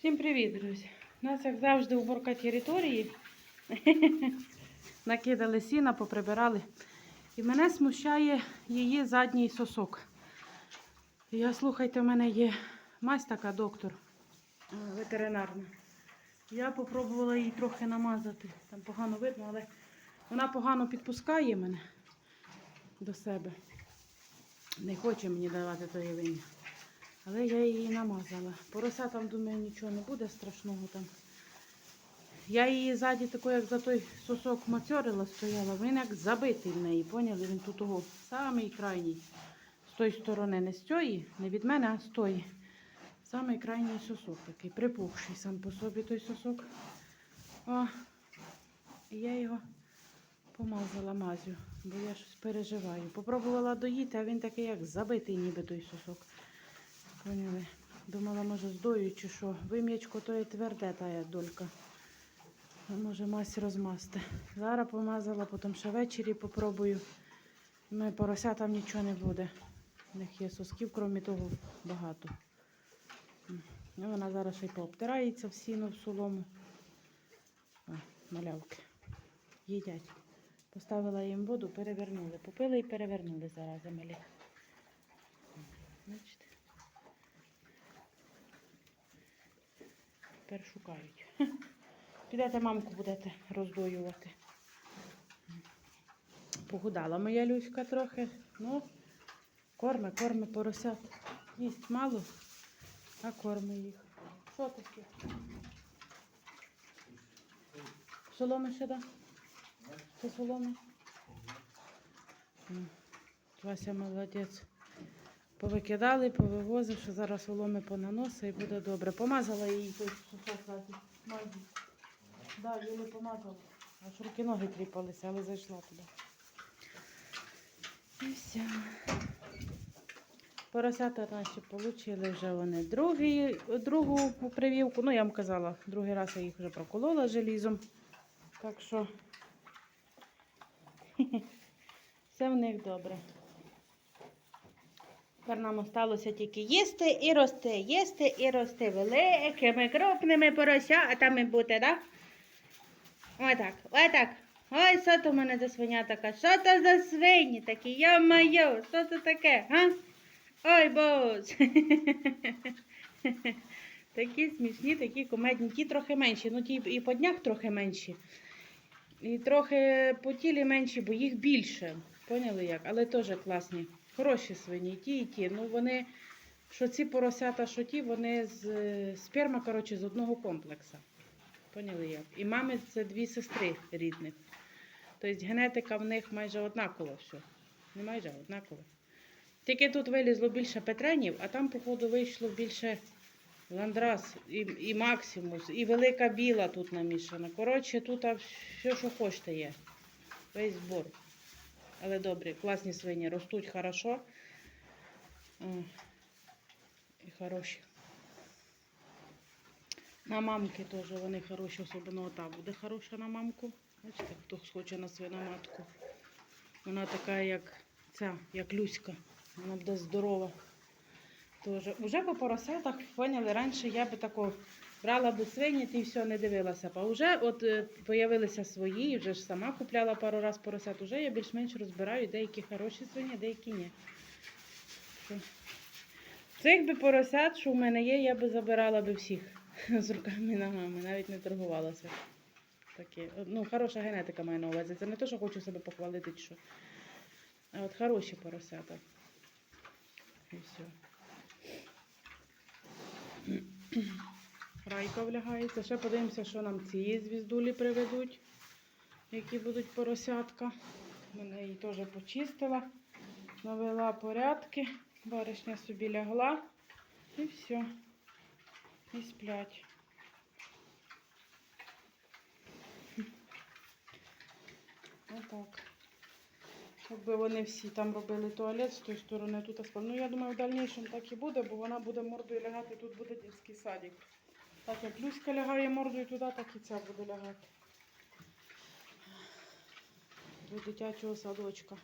Всім привіт, друзі! У нас, як завжди, уборка території. Накидали сіна, поприбирали. І мене смущає її задній сосок. Я, слухайте, в мене є мазь така, доктор е, ветеринарна. Я попробувала її трохи намазати. Там погано видно, але вона погано підпускає мене до себе. Не хоче мені давати тої вині. Але я її намазала. Порося там, думаю, нічого не буде страшного там. Я її ззаді тако, як за той сосок мацьорила, стояла, він як забитий в неї, поняли? Він тут того самий крайній. З тої сторони, не з цієї, не від мене, а з тої. Самий крайній сосок такий, припухший сам по собі той сосок. О, я його помазала мазю, бо я щось переживаю. Попробувала доїти, а він такий, як забитий, ніби той сосок. Поняли? Думала, може, здою чи що. Вим'ячко то є тверде, та долька. Може, мазь розмасти. Зараз помазала, потім ще ввечері попробую. Ну, порося там нічого не буде. У них є сосків, крім того, багато. М. Ну, вона зараз ще й пообтирається в сіно, в солому. О, малявки. Їдять. Поставила їм воду, перевернули. Попили і перевернули зараз малі. Бачите? Тепер шукають. Підете мамку будете роздоювати. Погудала моя Люська трохи. Ну, корме, корме поросят. Їсть мало, а корме їх. Що таке? Соломи ще да? Це соломи? Вася молодець. Повикидали, повивозив, що зараз соломи понаносить і буде добре. Помазала її. Мазі. Да, її помазала. Аж руки ноги тріпалися, але зайшла туди. І все. Поросята наші отримали вже вони другий, другу прививку. Ну, я вам казала, другий раз я їх вже проколола желізом. Так що все в них добре. Тепер нам осталося тільки їсти і рости, їсти і рости великими, крупними поросятами бути, так? Отак, отак. Ой, що то в мене за свиня така? Що то за свині такі? Йо-майо, що це таке, га? Ой, боже. Такі смішні, такі комедні. Ті трохи менші, ну ті і по днях трохи менші. І трохи по тілі менші, бо їх більше. Поняли як? Але теж класні. Хороші свині, ті, і ті. Ну вони, що ці поросята, що ті, вони з сперма, коротше, з одного комплексу. Поняли як? І мами це дві сестри рідних. Тобто генетика в них майже однакова все. Не майже а однакова. Тільки тут вилізло більше петренів, а там, походу, вийшло більше ландрас і, і максимус, і велика біла тут намішана. Коротше, тут все, що хочете є. Весь збор. Але добре, класні свині, ростуть хорошо. І хороші. На мамки теж вони хороші, особливо ота буде хороша на мамку. Бачите, хто хоче на свиноматку. Вона така, як ця, як Люська. Вона буде здорова. Тоже. Уже по поросятах, поняли, раніше я би тако брала би свині і все, не дивилася. А вже от е, появилися свої, вже ж сама купляла пару раз поросят. Уже я більш-менш розбираю, деякі хороші свині, деякі ні. Цих би поросят, що в мене є, я би забирала би всіх з руками і ногами, навіть не торгувалася. Таке. Ну, хороша генетика маю на увазі. Це не те, що хочу себе похвалити, що. А от хороші поросята. І все. Райка влягається. Ще подивимося, що нам ці звіздулі приведуть, які будуть поросятка. Мене її теж почистила, навела порядки. Баришня собі лягла і все. І сплять. Отак. Якби вони всі там робили туалет з тої сторони, тут. Ну, я думаю, в дальнішому так і буде, бо вона буде мордою лягати, тут буде дитячий садик. Так як Люська лягає мордою туди, так і ця буде лягати. До дитячого садочка.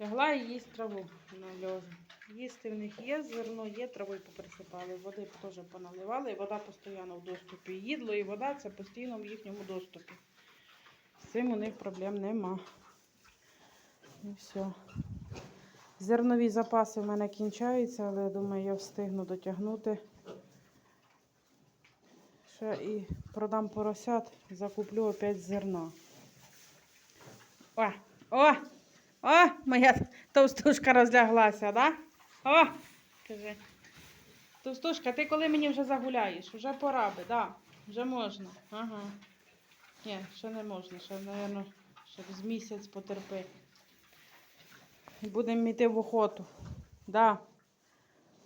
Лягла і їсть траву на льожі. Їсти в них є, зерно є, травою поприсипали, води теж поналивали, і вода постійно в доступі. Їдло і вода це постійно в їхньому доступі. З цим у них проблем нема. І все. Зернові запаси в мене кінчаються, але я думаю, я встигну дотягнути. Ще і продам поросят, закуплю опять зерна. О, о, о, моя товстушка розляглася, да? О, кажи. Товстушка, ти коли мені вже загуляєш? Вже пора би, да? Вже можна. Ага. Ні, ще не можна, ще, мабуть, ще з місяць потерпи. І будемо йти в охоту. Да.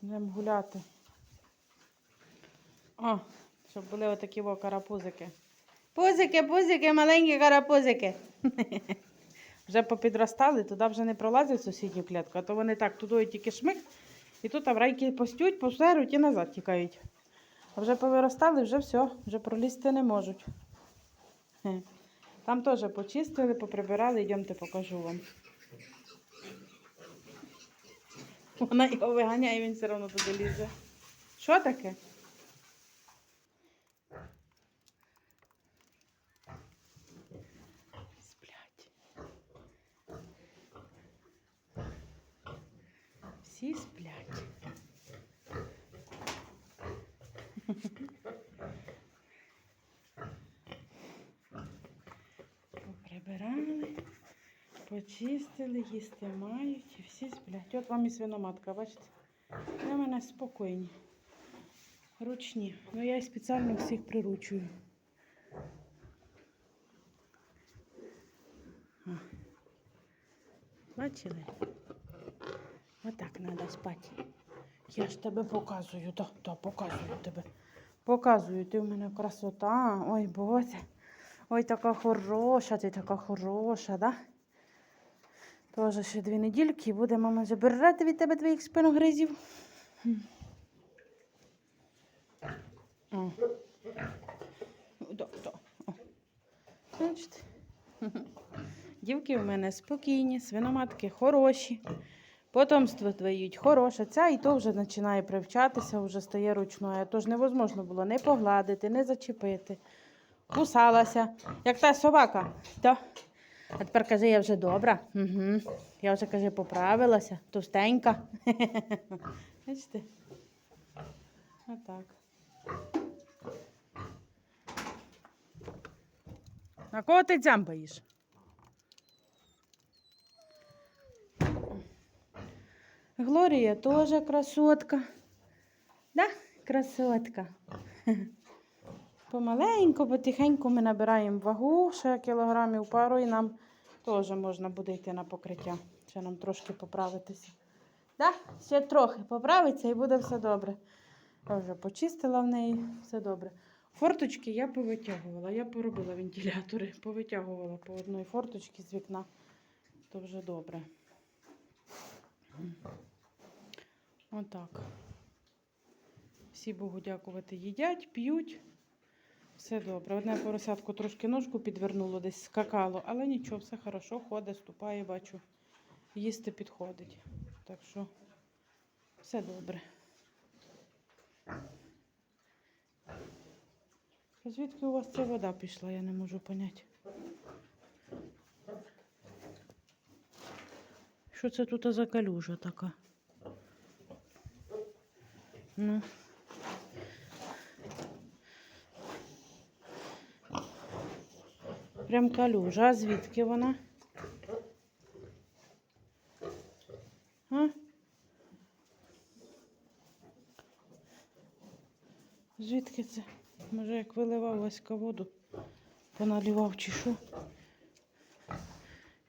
Будемо гуляти. О, щоб були отакі во карапузики. Пузики, пузики, маленькі карапузики. Вже попідростали, туди вже не пролазять в сусідню клітку, а то вони так туди тільки шмик, і тут аврайки постють, посеруть і назад тікають. А вже повиростали, вже все, вже пролізти не можуть. Там теж почистили, поприбирали, йдемте покажу вам. Вона його виганяє, він все одно туди лізе. Що таке? Сплять. Всі сплять. Поприбирали, почистили, їсти мають і всі сплять. От вам і свиноматка, бачите? Для мене спокійні. Ручні. Ну я і спеціально всіх приручую. О. Бачили? Отак треба спати. Я ж тебе показую, то, то показую тебе. Показую, ти в мене красота. Ой, Боже. Ой, така хороша, ти така хороша, да? Тоже ще дві недільки і буде мама забирати від тебе твоїх спиногризів. Дівки в мене спокійні, свиноматки хороші. Потомство дають хороше. Ця і то вже починає привчатися, вже стає ручною. Тож невозможно було не погладити, не зачепити. Кусалася, як та собака. То. А тепер каже, я вже добра. Угу. Я вже каже, поправилася, товстенька. Бачите? Отак. На кого ти дзямбаєш? Глорія теж красотка. Да? Красотка. Помаленьку, потихеньку ми набираємо вагу, ще кілограмів пару, і нам теж можна буде йти на покриття. Ще нам трошки поправитися. Да? Ще трохи поправиться і буде все добре. Я вже почистила в неї, все добре. Форточки я повитягувала, я поробила вентилятори, повитягувала по одній форточці з вікна, то вже добре. Отак. Всі Богу дякувати, їдять, п'ють. Все добре. Одне поросятку трошки ножку підвернуло, десь скакало, але нічого, все хорошо, ходить, ступає, бачу. Їсти підходить. Так що все добре. Звідки у вас ця вода пішла, я не можу поняти. Що це тут за калюжа така? Ну. Прям калюжа. А звідки вона? А? Звідки це? Може, як виливав Васька воду, поналівав чи що?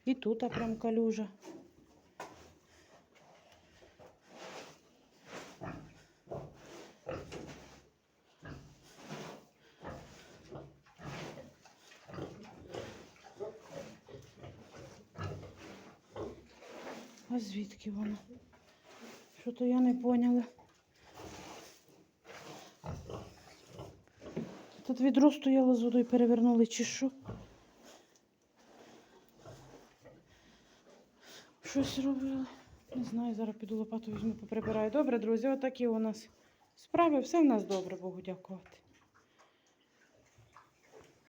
І тут а прям калюжа. А звідки вона? Що то я не поняла. Тут відро стояло з водою, перевернули чи що? щось робили. Не знаю, зараз піду лопату візьму, поприбираю. Добре, друзі, отакі у нас справи. Все в нас добре, Богу дякувати.